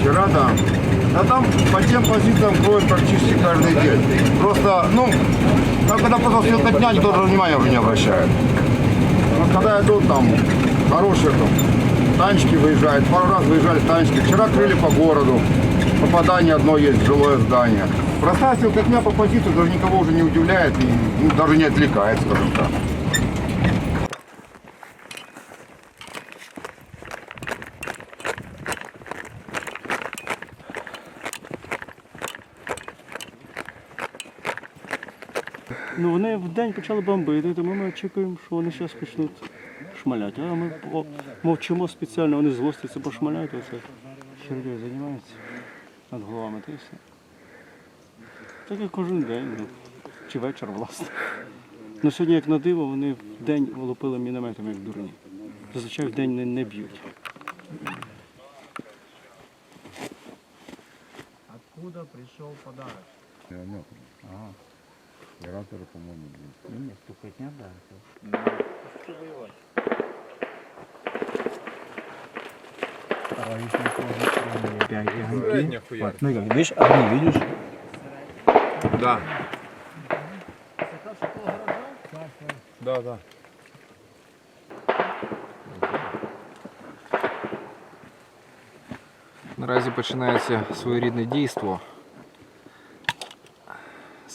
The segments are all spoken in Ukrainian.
Вчера, да. А там по тем позициям кроют практически каждый день. Просто, ну, там, когда просто светотня, никто даже внимания уже не обращает. Вот когда идут там хорошие там, танчики выезжают, пару раз выезжали танчики. Вчера крыли по городу. Попадание одно есть жилое здание. Простая светотня по позиции даже никого уже не удивляет и ну, даже не отвлекает, скажем так. Ну вони в день почали бомбити, тому ми очікуємо, що вони зараз почнуть шмаляти. А ми по- мовчимо спеціально, вони злостяться, пошмаляють, оце хернею займаються над головами, та все. Так як кожен день, ну, чи вечір, власне. Ну сьогодні, як на диво, вони в день лупили мінометом, як дурні. Зазвичай в день не, не б'ють. Откуда пришел подарок? Операторы, по-моему, Не, стукотня, да. Ну как, видишь, огни видишь? Да. Да, да. Наразі починається своєрідне дійство.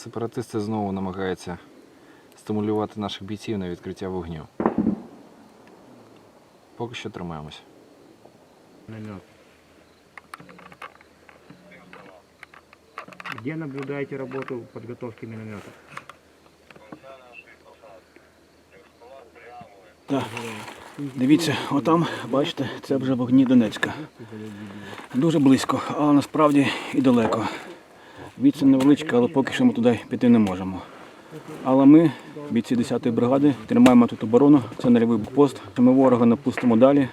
Сепаратисти знову намагаються стимулювати наших бійців на відкриття вогню. Поки що тримаємось. Где наблюдаете работу подготовки миномета? Так. Дивіться, отам, бачите, це вже вогні Донецька. Дуже близько, але насправді і далеко. Відстань невеличка, але поки що ми туди піти не можемо. Але ми, бійці 10-ї бригади, тримаємо тут оборону, це нульовий пост. Ми ворога напустимо далі.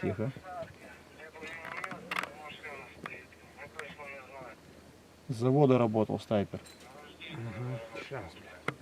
Тихо. З заводу працював снайпер. Сейчас,